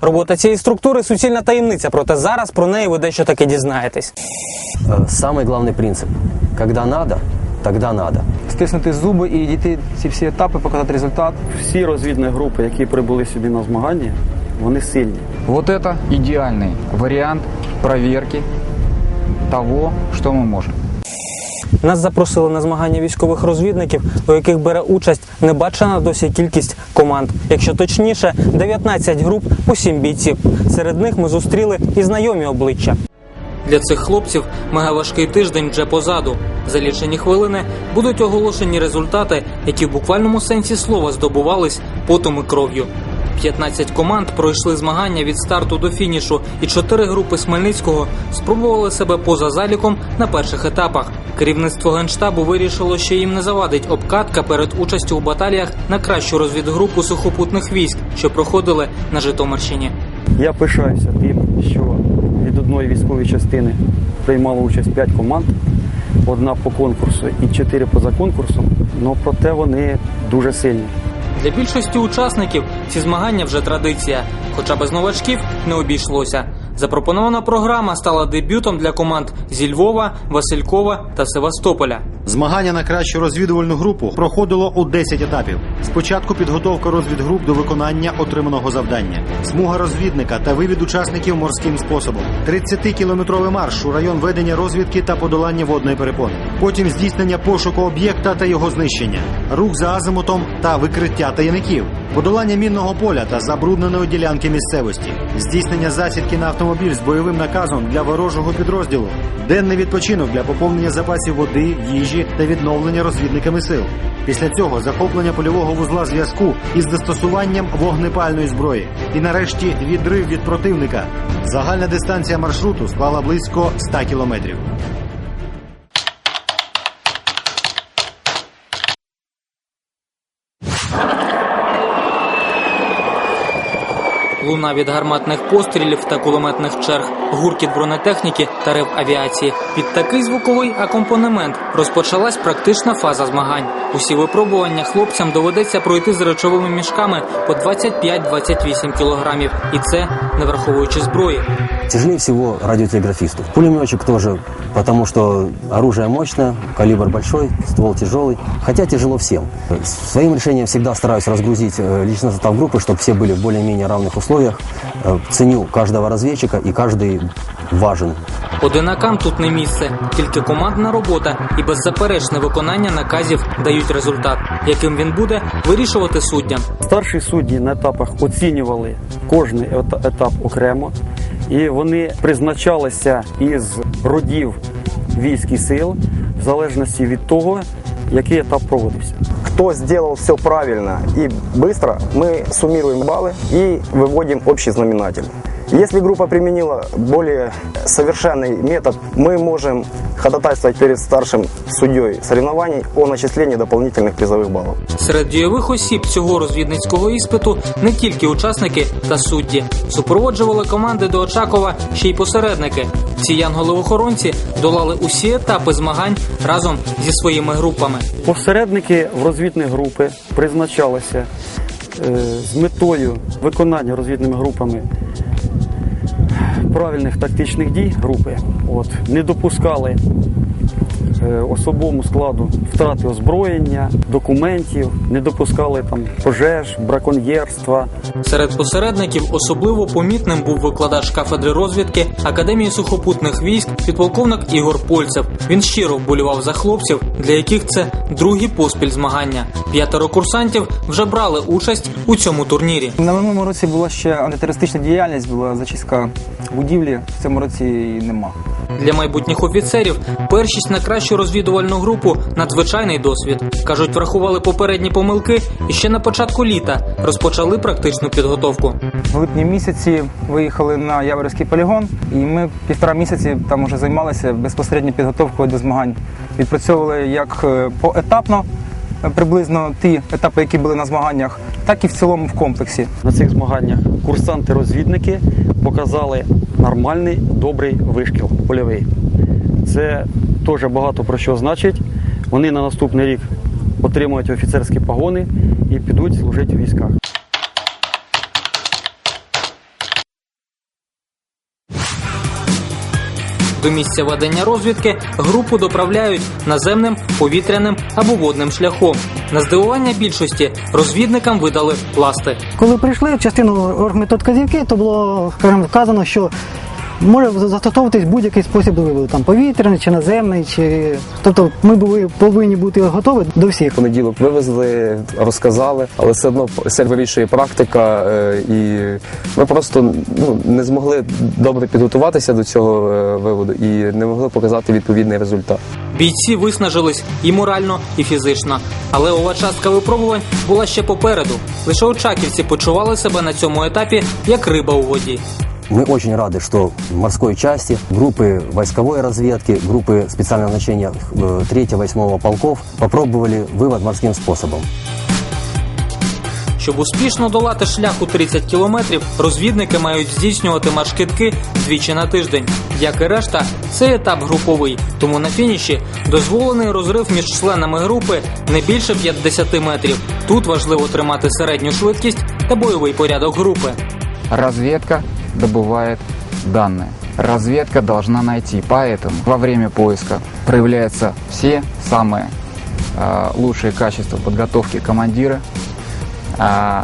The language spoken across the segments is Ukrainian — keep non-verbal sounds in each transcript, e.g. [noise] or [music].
Робота цієї структури суцільна таємниця, проте зараз про неї ви дещо таки дізнаєтесь. Э, Самый главный принцип. Когда надо, тогда надо. стиснути зуби і дійти ці всі етапи, показати результат. Всі розвідні групи, які прибули сюди на змагання, вони сильні. Вот это идеальный вариант проверки того, что мы можем. Нас запросили на змагання військових розвідників, у яких бере участь небачена досі кількість команд. Якщо точніше, 19 груп у 7 бійців. Серед них ми зустріли і знайомі обличчя. Для цих хлопців мегаважкий тиждень вже позаду. За лічені хвилини будуть оголошені результати, які в буквальному сенсі слова здобувались потом і кров'ю. 15 команд пройшли змагання від старту до фінішу, і чотири групи з Хмельницького спробували себе поза заліком на перших етапах. Керівництво генштабу вирішило, що їм не завадить обкатка перед участю у баталіях на кращу розвідгрупу сухопутних військ, що проходили на Житомирщині. Я пишаюся тим, що від одної військової частини приймало участь 5 команд, одна по конкурсу і 4 поза конкурсом, але проте вони дуже сильні. Для більшості учасників ці змагання вже традиція, хоча без новачків не обійшлося. Запропонована програма стала дебютом для команд зі Львова, Василькова та Севастополя. Змагання на кращу розвідувальну групу проходило у 10 етапів. Спочатку підготовка розвідгруп до виконання отриманого завдання, смуга розвідника та вивід учасників морським способом, 30-кілометровий марш у район ведення розвідки та подолання водної перепони. Потім здійснення пошуку об'єкта та його знищення, рух за азимутом та викриття таємників, подолання мінного поля та забрудненої ділянки місцевості, здійснення засідки на автомобіль з бойовим наказом для ворожого підрозділу, денний відпочинок для поповнення запасів води, їжі та відновлення розвідниками сил. Після цього захоплення польового вузла зв'язку із застосуванням вогнепальної зброї. І нарешті відрив від противника. Загальна дистанція маршруту склала близько 100 кілометрів. Луна від гарматних пострілів та кулеметних черг, гуркіт бронетехніки та рев авіації. Під такий звуковий акомпанемент розпочалась практична фаза змагань. Усі випробування хлопцям доведеться пройти з речовими мішками по 25-28 кілограмів, і це не враховуючи зброї. Тяжелее всего радиотелеграфисту. Пулеметчик тоже, потому что оружие мощное, калибр большой, ствол тяжелый. Хотя тяжело всем. Своим решением всегда стараюсь разгрузить э, личный состав группы, чтобы все были в более-менее равных условиях. Э, Ценю каждого разведчика и каждый важен. Одинакам тут не місце, тільки командна робота і беззаперечне виконання наказів дають результат, яким він буде вирішувати суддям. Старші судді на етапах оцінювали кожний етап окремо, і вони призначалися із родів військ і сил в залежності від того, який етап проводився Кто сделал все правильно и быстро, мы суммируем баллы и выводим общий знаменатель. Если группа применила более совершенный метод, мы можем ходатайствовать перед старшим судьей соревнований о начислении дополнительных призовых баллов. Серед дійових осіб цього розвідницького іспиту не тільки учасники та судді. Супроводжували команди до Очакова ще й посередники. Ці янголи-охоронці долали усі етапи змагань разом зі своїми групами. Посередники в розвідні групи призначалися е, з метою виконання розвідними групами правильних тактичних дій групи. От, не допускали особовому складу втрати озброєння, документів, не допускали там пожеж, браконьєрства. Серед посередників особливо помітним був викладач кафедри розвідки Академії сухопутних військ підполковник Ігор Польцев. Він щиро вболівав за хлопців, для яких це другі поспіль змагання. П'ятеро курсантів вже брали участь у цьому турнірі. На минулому році була ще антитерористична діяльність, була зачистка будівлі. В цьому році її нема. Для майбутніх офіцерів першість на кращу розвідувальну групу надзвичайний досвід. кажуть, врахували попередні помилки і ще на початку літа розпочали практичну підготовку. В липні місяці виїхали на Яворівський полігон, і ми півтора місяці там вже займалися безпосередньо підготовкою до змагань. Відпрацьовували як е, поетапно, е, приблизно ті етапи, які були на змаганнях, так і в цілому в комплексі. На цих змаганнях курсанти-розвідники показали нормальний добрий вишкіл польовий. Це теж багато про що значить. Вони на наступний рік отримують офіцерські погони і підуть служити в військах. До місця ведення розвідки групу доправляють наземним, повітряним або водним шляхом. На здивування більшості розвідникам видали пласти. Коли прийшли частину оргметодказівки, то було скажімо, вказано, що може застосовуватись будь-який спосіб виводу, там повітряний чи наземний, чи тобто ми були повинні бути готові до всіх. понеділок вивезли, розказали, але все одно все вирішує практика, е, і ми просто ну, не змогли добре підготуватися до цього е, виводу і не могли показати відповідний результат. Бійці виснажились і морально, і фізично. Але ова частка випробувань була ще попереду. Лише очаківці почували себе на цьому етапі як риба у воді. Мы очень рады, что в морской части группы войсковой разведки, группы специального назначения 3-8 полков попробовали вывод морским способом. Щоб успішно долати шлях у 30 кілометрів, розвідники мають здійснювати маршкидки двічі на тиждень. Як і решта, це етап груповий, тому на фініші дозволений розрив між членами групи не більше 50 метрів. Тут важливо тримати середню швидкість та бойовий порядок групи. Разведка добывает данные. Разведка должна найти, поэтому во время поиска проявляются все самые э, лучшие качества подготовки командира, э,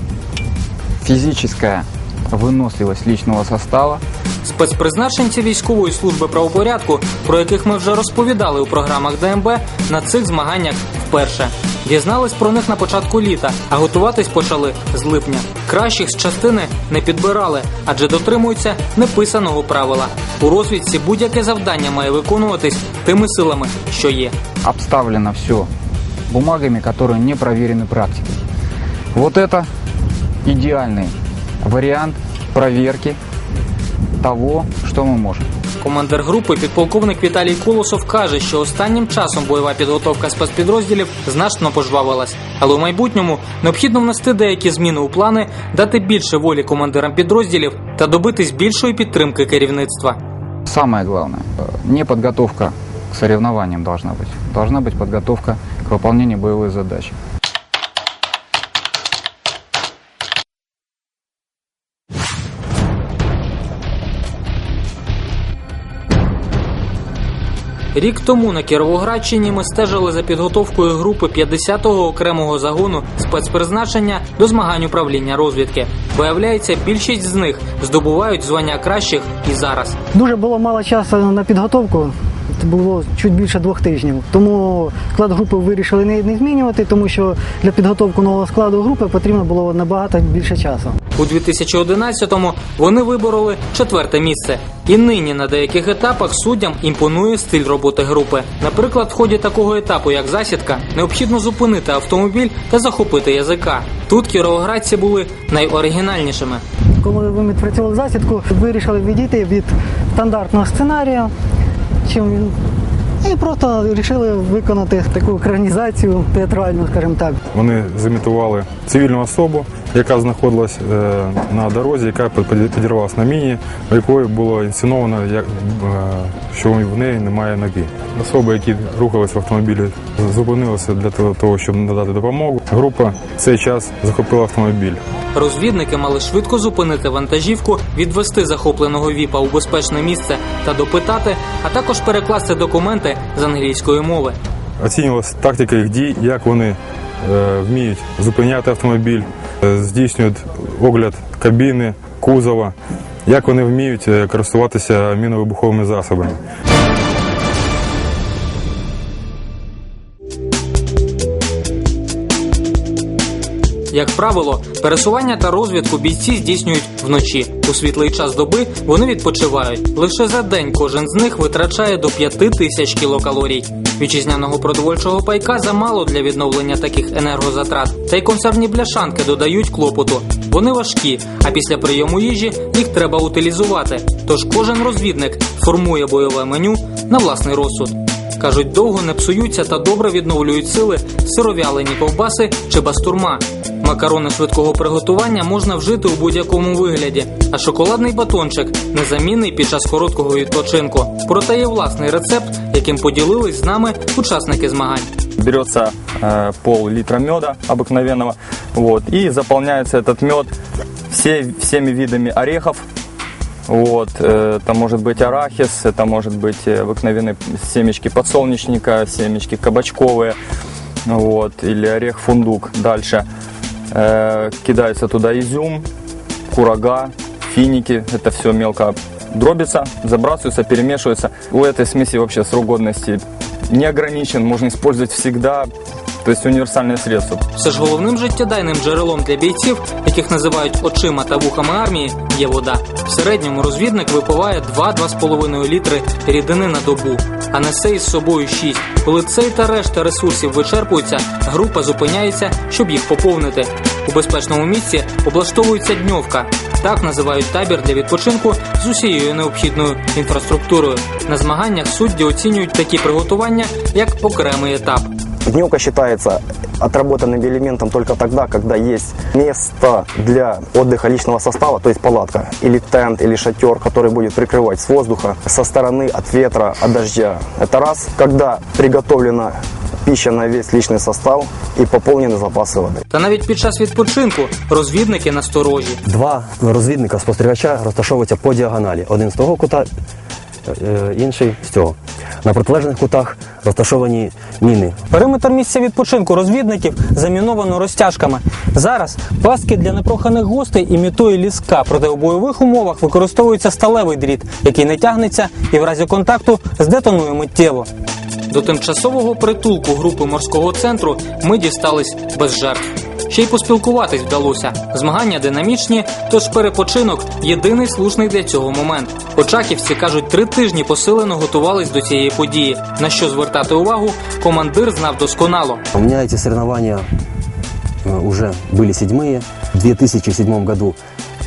физическая выносливость личного состава, Спецпризначенці військової служби правопорядку, про яких ми вже розповідали у програмах ДМБ, на цих змаганнях вперше. Дізнались про них на початку літа, а готуватись почали з липня. Кращих з частини не підбирали, адже дотримуються неписаного правила. У розвідці будь-яке завдання має виконуватись тими силами, що є. обставлено все бумагами, которые не проверены практикой. Вот это идеальный вариант проверки того, что мы можем. Командир групи, підполковник Віталій Колосов каже, що останнім часом бойова підготовка спецпідрозділів значно пожвавилась, але у майбутньому необхідно внести деякі зміни у плани, дати більше волі командирам підрозділів та добитись більшої підтримки керівництва. Самое главное, э, не подготовка к соревнованиям должна быть. Должна быть подготовка к выполнению боевой задачи. Рік тому на Кіровоградщині ми стежили за підготовкою групи 50-го окремого загону спецпризначення до змагань управління розвідки. Виявляється, більшість з них здобувають звання кращих і зараз. Дуже було мало часу на підготовку. Це було чуть більше двох тижнів. Тому склад групи вирішили не, змінювати, тому що для підготовки нового складу групи потрібно було набагато більше часу. У 2011-му вони вибороли четверте місце. І нині на деяких етапах суддям імпонує стиль роботи групи. Наприклад, в ході такого етапу, як засідка, необхідно зупинити автомобіль та захопити язика. Тут кіровоградці були найоригінальнішими. Коли ми відпрацювали засідку, вирішили відійти від стандартного сценарію. Чим він- і просто вирішили виконати таку екранізацію театральну, скажімо так. Вони зімітували цивільну особу, яка знаходилась е, на дорозі, яка під- підірвалась на міні, якої було інсценовано, е, що в неї немає ноги. Особи, які рухалися в автомобілі, зупинилися для того- щоб надати допомогу. Група в цей час захопила автомобіль. Розвідники мали швидко зупинити вантажівку, відвести захопленого віпа у безпечне місце та допитати, а також перекласти документи з англійської мови. Оцінювалася тактика їх дій, як вони е, вміють зупиняти автомобіль, здійснюють огляд кабіни, кузова, як вони вміють е, користуватися міновибуховими засобами. Як правило, пересування та розвідку бійці здійснюють вночі. У світлий час доби вони відпочивають. Лише за день кожен з них витрачає до 5 тисяч кілокалорій. Вітчизняного продовольчого пайка замало для відновлення таких енергозатрат. Та й консервні бляшанки додають клопоту. Вони важкі, а після прийому їжі їх треба утилізувати. Тож кожен розвідник формує бойове меню на власний розсуд. Кажуть, довго не псуються та добре відновлюють сили сировялені ковбаси чи бастурма. Макарони швидкого приготування можна вжити у будь-якому вигляді, а шоколадний батончик незамінний під час короткого відпочинку. Проте є власний рецепт, яким поділились з нами учасники змагань. берется э, пол-литра меда обыкновенного, вот, и заполняется этот мед все, всеми видами орехов, Вот, э, это может быть арахис, это может быть э, обыкновенные семечки подсолнечника, семечки кабачковые, вот, или орех фундук. Дальше э, кидается туда изюм, курага, финики, это все мелко дробится, забрасывается, перемешивается. У этой смеси вообще срок годности не ограничен, можно использовать всегда, то есть универсальное средство. Все ж головним життєдайним джерелом для бійців, яких називають очима та вухами армії, є вода. В середньому розвідник випиває 2-2,5 літри рідини на добу, а несе із собою 6. Коли цей та решта ресурсів вичерпуються, група зупиняється, щоб їх поповнити. У безпечному місці облаштовується дньовка. Так називають табір для відпочинку з усією необхідною інфраструктурою. На змаганнях судді оцінюють такі приготування як окремий етап. Дневка считается отработанным элементом только тогда, когда есть место для отдыха личного состава, то есть палатка или тент, или шатер, который будет прикрывать с воздуха, со стороны, от ветра, от дождя. Это раз. Когда приготовлена пища на весь личный состав и пополнены запасы воды. Та навіть під час відпочинку розвідники насторожі. Два розвідника спостерігача розташовуються по діагоналі. Один з того кута, е, інший з цього. На протилежних кутах розташовані міни. Периметр місця відпочинку розвідників заміновано розтяжками. Зараз пастки для непроханих гостей імітує ліска, проте у бойових умовах використовується сталевий дріт, який не тягнеться і в разі контакту здетонує миттєво. До тимчасового притулку групи морського центру ми дістались без жертв Ще й поспілкуватись вдалося. Змагання динамічні, тож перепочинок єдиний слушний для цього момент. Очаківці кажуть, три тижні посилено готувались до цієї події. На що звертати увагу, командир знав досконало. У меня эти соревнования э, уже были седьмые. В 2007 году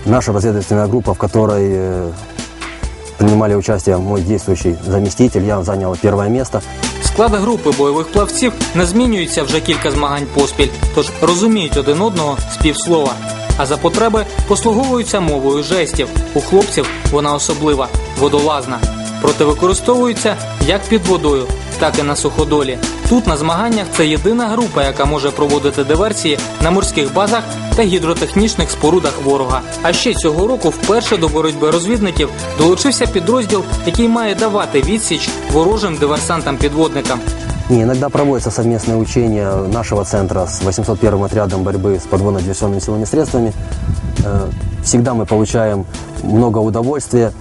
наша разведывательная группа, в которой э, принимали участие мой действующий заместитель, я занял первое место. Склад групи бойових плавців не змінюється вже кілька змагань поспіль, тож розуміють один одного з півслова. А за потреби послуговуються мовою жестів. У хлопців вона особлива водолазна. Проте використовується як під водою, так і на суходолі. Тут на змаганнях це єдина група, яка може проводити диверсії на морських базах та гідротехнічних спорудах ворога. А ще цього року вперше до боротьби розвідників долучився підрозділ, який має давати відсіч ворожим диверсантам-підводникам. И иногда проводятся совместные учения нашего центра с 801 отрядом борьбы с подводно-диверсионными силами и средствами. Э, Всегда мы получаем много удовольствия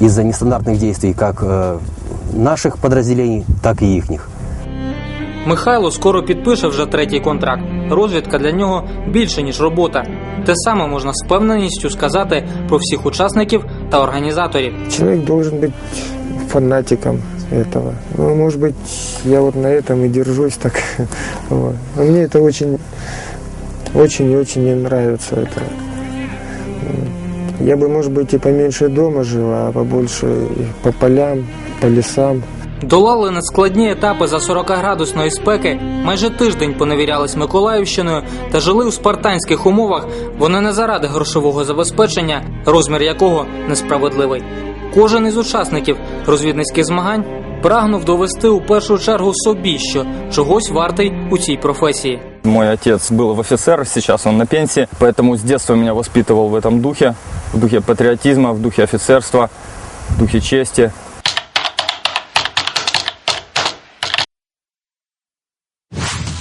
из-за нестандартных действий как э, наших подразделений, так и ихних. Михайло скоро підпише вже третій контракт. Розвідка для нього більше ніж робота. Те саме можна з впевненістю сказати про всіх учасників та організаторів. Человек должен быть фанатиком этого. Ну, может быть, я вот на этом и держусь так. [laughs] Вот. Но мне это очень, очень и очень не нравится. Это. Я бы, может быть, и поменьше дома жил, а побольше и по полям, по лесам. Долали нескладні етапи за 40-градусної спеки, майже тиждень поневірялись Миколаївщиною та жили у спартанських умовах. Вони не заради грошового забезпечення, розмір якого несправедливий. Кожен із учасників розвідницьких змагань прагнув довести у першу чергу собі, що чогось вартий у цій професії. Мой отец был в офицер, сейчас он на пенсии, поэтому с детства меня воспитывал в этом духе, в духе патриотизма, в духе офицерства, в духе чести.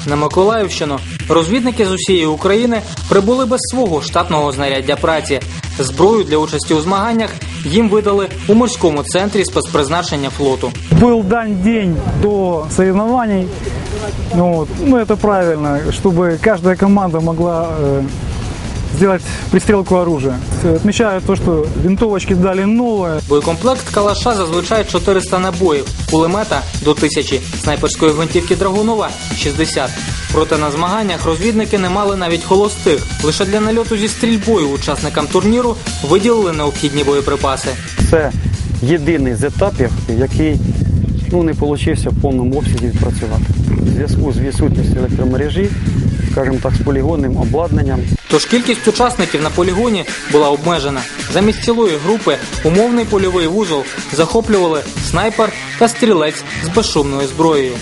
На Миколаївщину розвідники з усієї України прибули без свого штатного знаряддя праці. Зброю для участі у змаганнях їм видали у морському центрі спецпризначення флоту. Был дан день до соревнований. Ну, вот. ну, это правильно, чтобы каждая команда могла э, сделать пристрелку оружия. Отмечаю то, что винтовочки дали новые. Боєкомплект калаша зазвичай 400 набоїв, кулемета до 1000, снайперської гвинтівки Драгунова 60. Проте на змаганнях розвідники не мали навіть холостих. Лише для нальоту зі стрільбою учасникам турніру виділили необхідні боєприпаси. Це єдиний з етапів, який ну, не вийшов в повному обсязі відпрацювати. В зв'язку з відсутністю електромережі, скажімо так, з полігонним обладнанням. Тож кількість учасників на полігоні була обмежена. Замість цілої групи умовний польовий вузол захоплювали снайпер та стрілець з безшумною зброєю.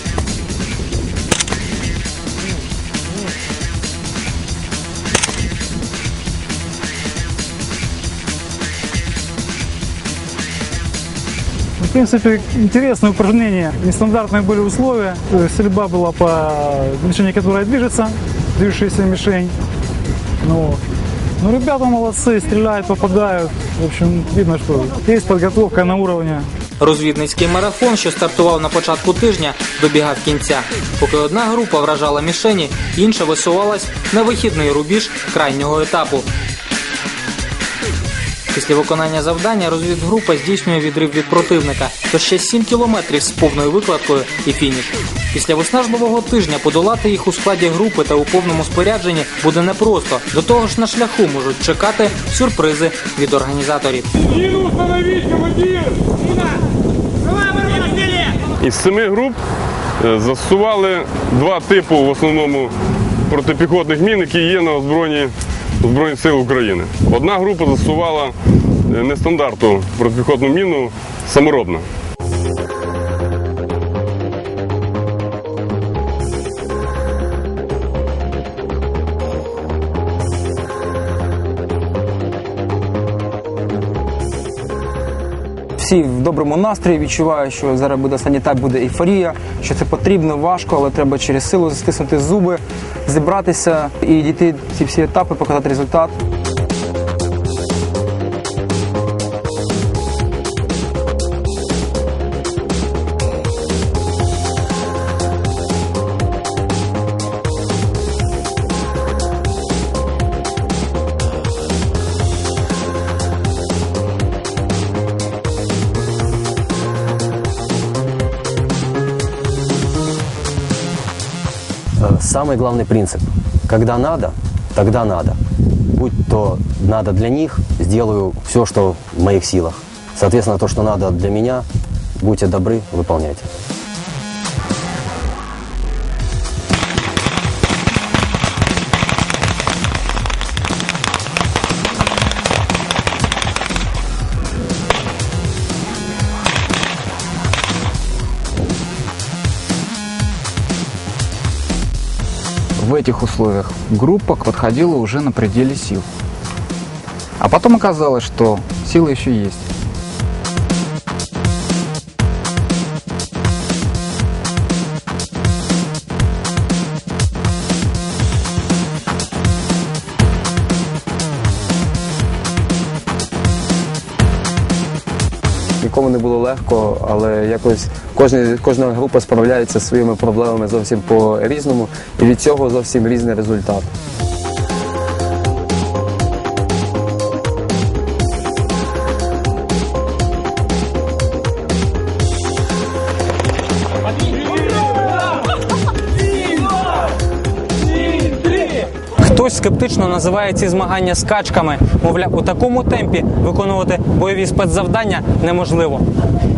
В принципе, интересные упражнения, нестандартные были условия. Э, Стрельба была по мишени, которая движется, движущаяся мишень. Ну, ну, ребята молодцы, стреляют, попадают. В общем, видно, что есть подготовка на уровне Розвідницький марафон, що стартував на початку тижня, добігав кінця. Поки одна група вражала мішені, інша висувалась на вихідний рубіж крайнього етапу. Після виконання завдання розвідгрупа здійснює відрив від противника, то ще 7 кілометрів з повною викладкою і фініш. Після виснажливого тижня подолати їх у складі групи та у повному спорядженні буде непросто. До того ж на шляху можуть чекати сюрпризи від організаторів. Із семи груп е, застосували два типи в основному протипіхотних мін, які є на озброєнні Збройних сил України. Одна група застосувала нестандартну протипіхотну міну саморобна. Всі в доброму настрої відчувають, що зараз буде останній етап, буде ейфорія, що це потрібно, важко, але треба через силу стиснути зуби, зібратися і дійти ці всі етапи, показати результат. Самый главный принцип. Когда надо, тогда надо. Будь то надо для них, сделаю все, что в моих силах. Соответственно, то, что надо для меня, будьте добры, выполняйте. Этих условиях группа подходила уже на пределе сил. А потом оказалось, что сила еще есть. Нікому не було легко, але якось кожна, кожна група справляється зі своїми проблемами зовсім по-різному, і від цього зовсім різний результат. Хтось називає ці змагання скачками. Мовляв, у такому темпі виконувати бойові спецзавдання неможливо.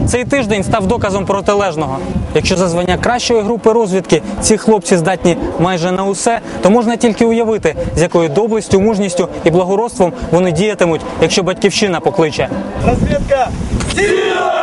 Цей тиждень став доказом протилежного. Якщо за звання кращої групи розвідки ці хлопці здатні майже на усе, то можна тільки уявити, з якою доблестю, мужністю і благородством вони діятимуть, якщо батьківщина покличе. Разведка! Сила!